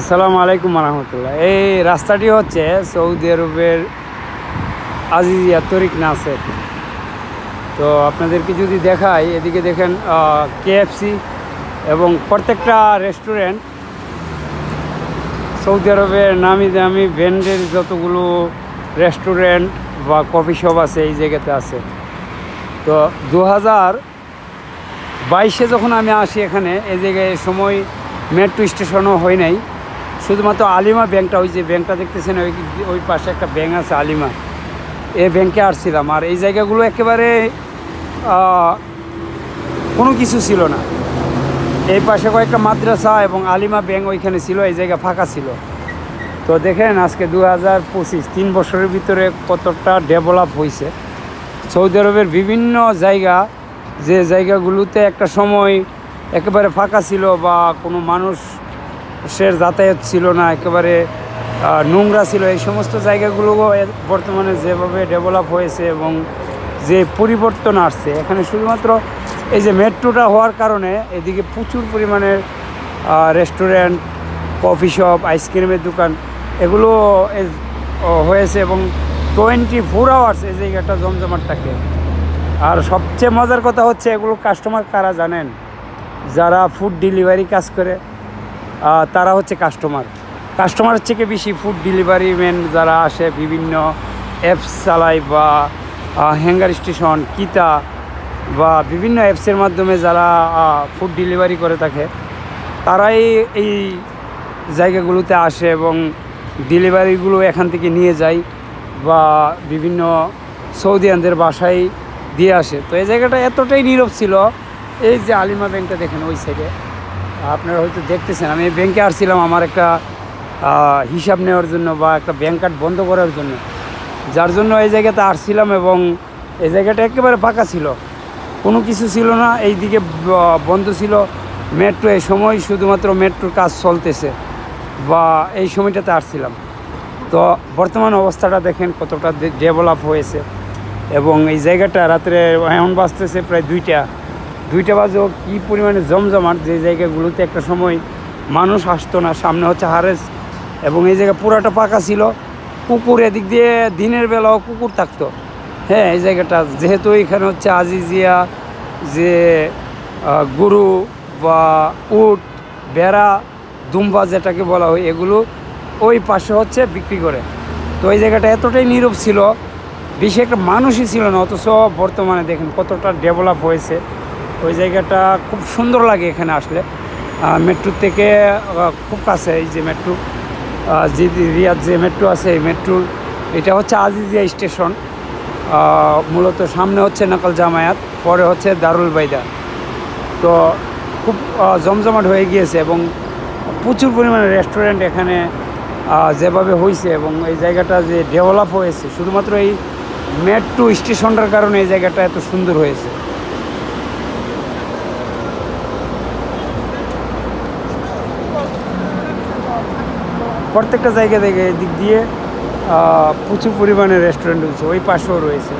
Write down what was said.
আসসালামু আলাইকুম রহমতুল্লাহ। এই রাস্তাটি হচ্ছে সৌদি আরবের আজিজিয়া তরিক নাসের। তো আপনাদেরকে যদি দেখাই, এদিকে দেখেন কেএফসি এবং প্রত্যেকটা রেস্টুরেন্ট সৌদি আরবের নামি দামি ব্র্যান্ডের যতগুলো রেস্টুরেন্ট বা কফি শপ আছে এই জায়গাতে আছে। তো দু হাজার বাইশে যখন আমি আসি এখানে, এই জায়গায় সময় মেট্রো স্টেশনও হয় নাই। শুধুমাত্র আলিমা ব্যাংকটা, ওই যে ব্যাংকটা দেখতেছেন, ওই ওই পাশে একটা ব্যাংক আছে আলিমা। এই ব্যাংকে আসছিলাম, আর এই জায়গাগুলো একেবারে কোনো কিছু ছিল না। এই পাশে কয়েকটা মাদ্রাসা এবং আলিমা ব্যাংক ওইখানে ছিল, এই জায়গা ফাঁকা ছিল। তো দেখেন, আজকে দু হাজার পঁচিশ, তিন বছরের ভিতরে কতটা ডেভেলপ হয়েছে সৌদি আরবের বিভিন্ন জায়গা, যে জায়গাগুলোতে একটা সময় একেবারে ফাঁকা ছিল বা কোনো মানুষের যাতায়াত ছিল না, একেবারে নোংরা ছিল। এই সমস্ত জায়গাগুলো বর্তমানে যেভাবে ডেভেলপ হয়েছে এবং যে পরিবর্তন আসছে, এখানে শুধুমাত্র এই যে মেট্রোটা হওয়ার কারণে এদিকে প্রচুর পরিমাণের রেস্টুরেন্ট কফি শপ আইসক্রিমের দোকান, এগুলো হয়েছে এবং টোয়েন্টি ফোর আওয়ার্স এই জায়গাটা জমজমাট থাকে। আর সবচেয়ে মজার কথা হচ্ছে, এগুলো কাস্টমার কারা জানেন? যারা ফুড ডেলিভারি কাজ করে তারা হচ্ছে কাস্টমার কাস্টমার থেকে বেশি ফুড ডেলিভারি ম্যান যারা আসে বিভিন্ন অ্যাপস চালায় বা হ্যাঙ্গার স্টেশন কিতা বা বিভিন্ন অ্যাপসের মাধ্যমে যারা ফুড ডেলিভারি করে থাকে, তারাই এই জায়গাগুলোতে আসে এবং ডেলিভারিগুলো এখান থেকে নিয়ে যায় বা বিভিন্ন সৌদিয়ানদের বাসায় দিয়ে আসে। তো এই জায়গাটা এতটাই নীরব ছিল। এই যে আলিমা ব্যাংকটা দেখেন ওই সাইডে আপনারা হয়তো দেখতেছেন, আমি ব্যাংকে আসছিলাম আমার একটা হিসাব নেওয়ার জন্য বা একটা ব্যাংক কার্ড বন্ধ করার জন্য। যার জন্য এই জায়গাতে আসছিলাম এবং এই জায়গাটা একেবারে ফাঁকা ছিল। কোনো কিছু ছিল না এই দিকে বন্ধ ছিল। মেট্রো এই সময় শুধুমাত্র মেট্রোর কাজ চলতেছে বা এই সময়টাতে আসছিলাম। তো বর্তমান অবস্থাটা দেখেন কতটা ডেভেলপ হয়েছে এবং এই জায়গাটা রাত্রে এখন বাজতেছে প্রায় দুইটা। দুইটা বাজেও কী পরিমাণে জমজমাট, যে জায়গাগুলোতে একটা সময় মানুষ আসতো না, সামনে হচ্ছে হারেস, এবং এই জায়গা পুরাটা পাকা ছিল, কুকুর এদিক দিয়ে দিনের বেলাও কুকুর থাকতো। হ্যাঁ এই জায়গাটা, যেহেতু এখানে হচ্ছে আজিজিয়া, যে গরু বা উট, বেড়া, দুম্বা যেটাকে বলা হয়, এগুলো ওই পাশে হচ্ছে বিক্রি করে। তো এই জায়গাটা এতটাই নীরব ছিল, বেশি একটা মানুষই ছিল না, অথচ বর্তমানে দেখেন কতটা ডেভেলপ হয়েছে। ওই জায়গাটা খুব সুন্দর লাগে এখানে আসলে। মেট্রো থেকে খুব কাছে এই যে মেট্রো যে রিয়াদ যে মেট্রো আছে এই মেট্রোর এটা হচ্ছে আজিজিয়া স্টেশন। মূলত সামনে হচ্ছে নকল জামায়াত, পরে হচ্ছে দারুল বাইদা। তো খুব জমজমাট হয়ে গিয়েছে এবং প্রচুর পরিমাণে রেস্টুরেন্ট এখানে যেভাবে হয়েছে এবং এই জায়গাটা যে ডেভেলপ হয়েছে, শুধুমাত্র এই মেট্রো স্টেশনটার কারণে এই জায়গাটা এত সুন্দর হয়েছে। প্রত্যেকটা জায়গা থেকে দিক দিয়ে প্রচুর পরিমাণে রেস্টুরেন্ট রয়েছে ওই পাশেও রয়েছে।